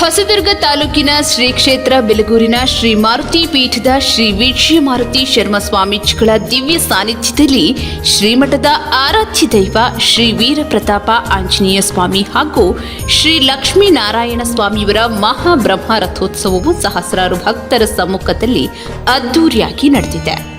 ಹೊಸದುರ್ಗ ತಾಲೂಕಿನ ಶ್ರೀ ಕ್ಷೇತ್ರ ಬೆಲಗೂರಿನ ಶ್ರೀ ಮಾರುತಿ ಪೀಠದ ಶ್ರೀ ವಿಜಯ ಮಾರುತಿ ಶರ್ಮ ಸ್ವಾಮೀಜಿಗಳ ದಿವ್ಯ ಸಾನ್ನಿಧ್ಯದಲ್ಲಿ ಶ್ರೀಮಠದ ಆರಾಧ್ಯ ದೈವ ಶ್ರೀ ವೀರ ಪ್ರತಾಪ ಆಂಜನೇಯ ಸ್ವಾಮಿ ಹಾಗೂ ಶ್ರೀ ಲಕ್ಷ್ಮೀನಾರಾಯಣ ಸ್ವಾಮಿಯವರ ಮಹಾಬ್ರಹ್ಮ ರಥೋತ್ಸವವು ಸಹಸ್ರಾರು ಭಕ್ತರ ಸಮ್ಮುಖದಲ್ಲಿ ಅದ್ದೂರಿಯಾಗಿ ನಡೆದಿದೆ.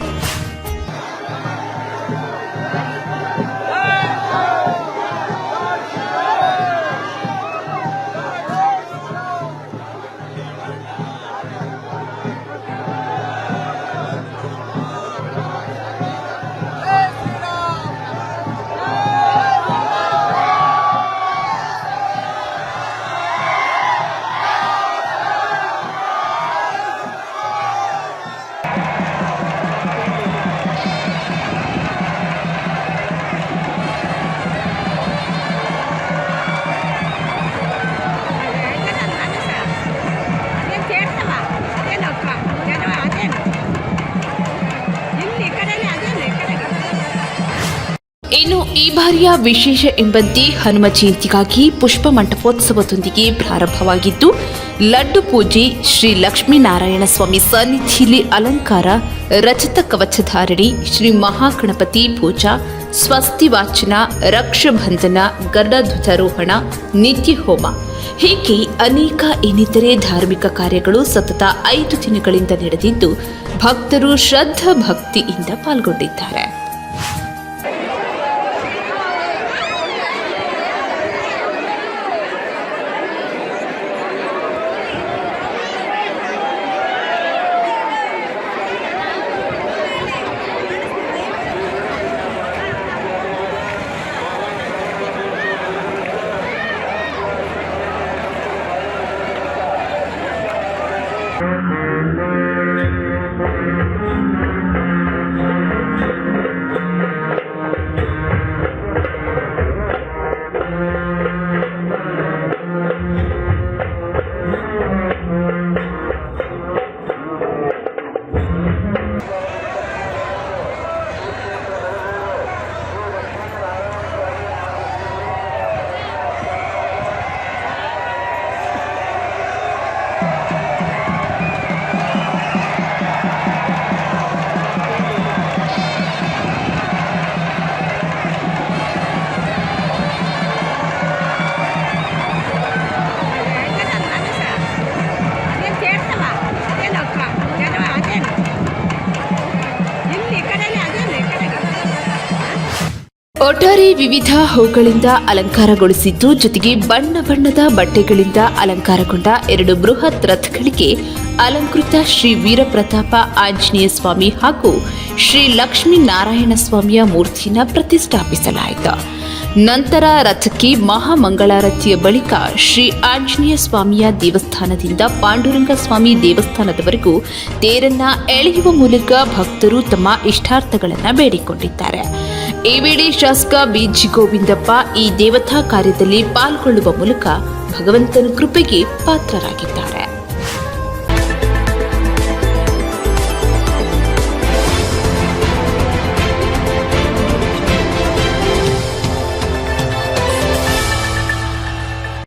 ಈ ಬಾರಿಯ ವಿಶೇಷ ಎಂಬಂತೆ ಹನುಮ ಜಯಂತಿಗಾಗಿ ಪುಷ್ಪ ಮಂಟಪೋತ್ಸವದೊಂದಿಗೆ ಪ್ರಾರಂಭವಾಗಿದ್ದು, ಲಡ್ಡು ಪೂಜೆ ಶ್ರೀ ಲಕ್ಷ್ಮೀನಾರಾಯಣ ಸ್ವಾಮಿ ಸನ್ನಿಧಿಲಿ ಅಲಂಕಾರ, ರಚಿತ ಕವಚಧಾರಣಿ, ಶ್ರೀ ಮಹಾಗಣಪತಿ ಪೂಜಾ, ಸ್ವಸ್ತಿ ವಾಚನ, ರಕ್ಷಬಂಧನ ಗರುಡಧ್ವಜಾರೋಹಣ ನಿತ್ಯ ಹೋಮ. ಹೀಗೆ ಅನೇಕ ಇನ್ನಿತರೆ ಧಾರ್ಮಿಕ ಕಾರ್ಯಗಳು ಸತತ ಐದು ದಿನಗಳಿಂದ ನಡೆದಿದ್ದು, ಭಕ್ತರು ಶ್ರದ್ಧಾ ಭಕ್ತಿಯಿಂದ ಪಾಲ್ಗೊಂಡಿದ್ದಾರೆ. Thank you. ಒಟ್ಟಾರೆ ವಿವಿಧ ಹೂಗಳಿಂದ ಅಲಂಕಾರಗೊಳಿಸಿದ್ದು, ಜೊತೆಗೆ ಬಣ್ಣ ಬಣ್ಣದ ಬಟ್ಟೆಗಳಿಂದ ಅಲಂಕಾರಗೊಂಡ ಎರಡು ಬೃಹತ್ ರಥಗಳಿಗೆ ಅಲಂಕೃತ ಶ್ರೀ ವೀರಪ್ರತಾಪ ಆಂಜನೇಯ ಸ್ವಾಮಿ ಹಾಗೂ ಶ್ರೀ ಲಕ್ಷ್ಮೀ ನಾರಾಯಣ ಸ್ವಾಮಿಯ ಮೂರ್ತಿಯನ್ನು ಪ್ರತಿಷ್ಠಾಪಿಸಲಾಯಿತು. ನಂತರ ರಥಕ್ಕೆ ಮಹಾಮಂಗಳಾರತಿಯ ಬಳಿಕ ಶ್ರೀ ಆಂಜನೇಯ ಸ್ವಾಮಿಯ ದೇವಸ್ಥಾನದಿಂದ ಪಾಂಡುರಂಗ ಸ್ವಾಮಿ ದೇವಸ್ಥಾನದವರೆಗೂ ತೇರನ್ನ ಎಳೆಯುವ ಮೂಲಕ ಭಕ್ತರು ತಮ್ಮ ಇಷ್ಟಾರ್ಥಗಳನ್ನು ಬೇಡಿಕೊಂಡಿದ್ದಾರೆ. ಈ ವೇಳೆ ಶಾಸಕ ಬಿಜಿ ಗೋವಿಂದಪ್ಪ ಈ ದೇವತಾ ಕಾರ್ಯದಲ್ಲಿ ಪಾಲ್ಗೊಳ್ಳುವ ಮೂಲಕ ಭಗವಂತನ ಕೃಪೆಗೆ ಪಾತ್ರರಾಗಿದ್ದಾರೆ.